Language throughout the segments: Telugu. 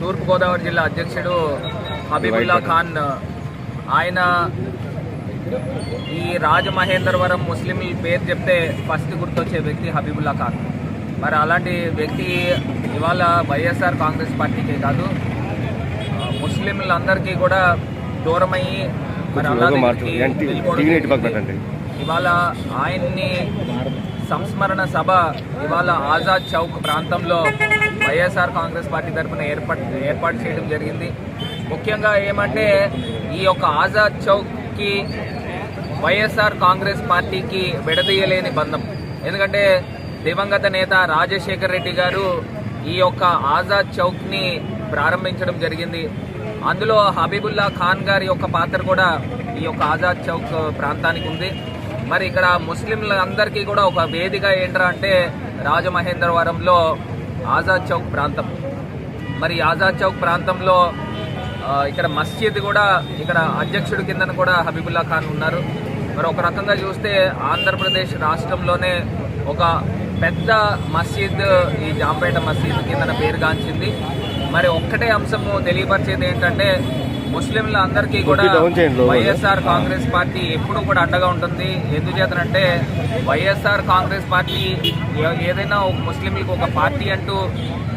తూర్పుగోదావరి జిల్లా అధ్యక్షుడు హబీబుల్లా ఖాన్ ఆయన ఈ రాజమహేంద్రవరం ముస్లింల పేరు చెప్తే ఫస్ట్ గుర్తొచ్చే వ్యక్తి హబీబుల్లా ఖాన్ మరి అలాంటి వ్యక్తి ఇవాళ వైఎస్ఆర్ కాంగ్రెస్ పార్టీకే కాదు ముస్లింలందరికీ కూడా దూరమయ్యి మరి కొంచెం అల్లా లోగా దగ్గరికి మాట్లాడు. ఏంటి? వెళ్ళిపోవడం టీవీ నెట్ పక్కన జరిగింది. పెట్టండి. ఇవాళ ఆయన్ని సంస్మరణ సభ ఇవాళ ఆజాద్ చౌక్ ప్రాంతంలో వైఎస్ఆర్ కాంగ్రెస్ పార్టీ తరఫున ఏర్పాటు ఏర్పాటు చేయడం జరిగింది. ముఖ్యంగా ఏమంటే ఈ యొక్క ఆజాద్ చౌక్కి వైఎస్ఆర్ కాంగ్రెస్ పార్టీకి విడదీయలేని బంధం. ఎందుకంటే దివంగత నేత రాజశేఖర్ రెడ్డి గారు ఈ యొక్క ఆజాద్ చౌక్ని ప్రారంభించడం జరిగింది. అందులో హబీబుల్లా ఖాన్ గారి యొక్క పాత్ర కూడా ఈ యొక్క ఆజాద్ చౌక్ ప్రాంతానికి ఉంది. మరి ఇక్కడ ముస్లింలందరికీ కూడా ఒక వేదిక ఏంట్రా అంటే రాజమహేంద్రవరంలో ఆజాద్ చౌక్ ప్రాంతం. మరి ఆజాద్ చౌక్ ప్రాంతంలో ఇక్కడ మస్జిద్ కూడా ఇక్కడ అధ్యక్షుడి కిందన కూడా హబీబుల్లా ఖాన్ ఉన్నారు. మరి ఒక రకంగా చూస్తే ఆంధ్రప్రదేశ్ రాష్ట్రంలోనే ఒక పెద్ద మసీద్ ఈ జాంపేట మస్జిద్ కిందన పేరుగాంచింది. మరి ఒక్కటే అంశము తెలియపరిచేది ఏంటంటే ముస్లింల అందరికీ కూడా. వైఎస్ఆర్ కాంగ్రెస్ పార్టీ ఎప్పుడు కూడా అండగా ఉంటుంది. ఎందుచేతనంటే వైఎస్ఆర్ కాంగ్రెస్ పార్టీ ఏదైనా ఒక ముస్లింలకు ఒక పార్టీ అంటూ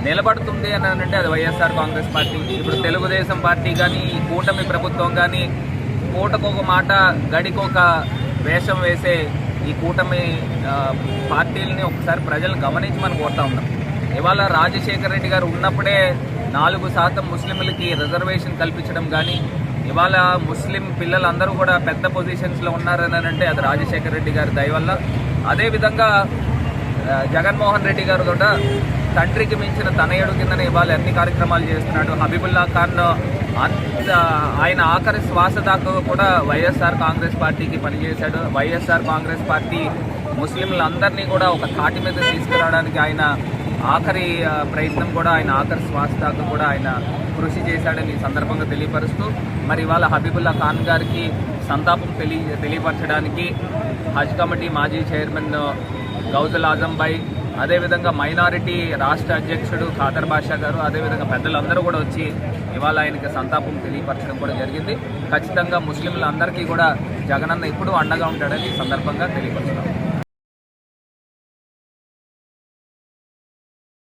నిలబడుతుంది అని అంటే అది వైఎస్ఆర్ కాంగ్రెస్ పార్టీ. ఇప్పుడు తెలుగుదేశం పార్టీ కానీ ఈ కూటమి ప్రభుత్వం కానీ పూటకొక మాట గడికొక వేషం వేసే ఈ కూటమి పార్టీలని ఒకసారి ప్రజలు గమనించమని కోరుతా ఉన్నాం. ఇవాళ రాజశేఖర రెడ్డి గారు ఉన్నప్పుడే నాలుగు శాతం ముస్లింలకి రిజర్వేషన్ కల్పించడం కానీ ఇవాళ ముస్లిం పిల్లలందరూ కూడా పెద్ద పొజిషన్స్లో ఉన్నారని అంటే అది రాజశేఖర రెడ్డి గారి దయవల్ల అదేవిధంగా జగన్మోహన్ రెడ్డి గారు కూడా తండ్రికి మించిన తనయుడు కిందనే ఇవాళ అన్ని కార్యక్రమాలు చేస్తున్నాడు. హబీబుల్లా ఖాన్ అంత ఆయన ఆఖరి శ్వాస దాకా కూడా వైఎస్ఆర్ కాంగ్రెస్ పార్టీకి పనిచేశాడు. వైఎస్ఆర్ కాంగ్రెస్ పార్టీ ముస్లింలందరినీ కూడా ఒక తాటి మీద తీసుకురావడానికి ఆయన ఆఖరి ప్రయత్నం కూడా ఆయన ఆఖరి శ్వాస దాకా కూడా ఆయన కృషి చేశాడని సందర్భంగా తెలియపరుస్తూ మరి ఇవాళ హబీబుల్లా ఖాన్ గారికి సంతాపం తెలియ తెలియపరచడానికి హజ్ కమిటీ మాజీ చైర్మన్ గౌజల్ ఆజంబాయ్ అదేవిధంగా మైనారిటీ రాష్ట్ర అధ్యక్షుడు ఖాదర్ బాషా గారు అదేవిధంగా పెద్దలందరూ కూడా వచ్చి ఇవాళ ఆయనకి సంతాపం తెలియపరచడం కూడా జరిగింది. ఖచ్చితంగా ముస్లింలందరికీ కూడా జగనన్న ఎప్పుడూ అండగా ఉంటాడని ఈ సందర్భంగా తెలియపరుస్తున్నాం.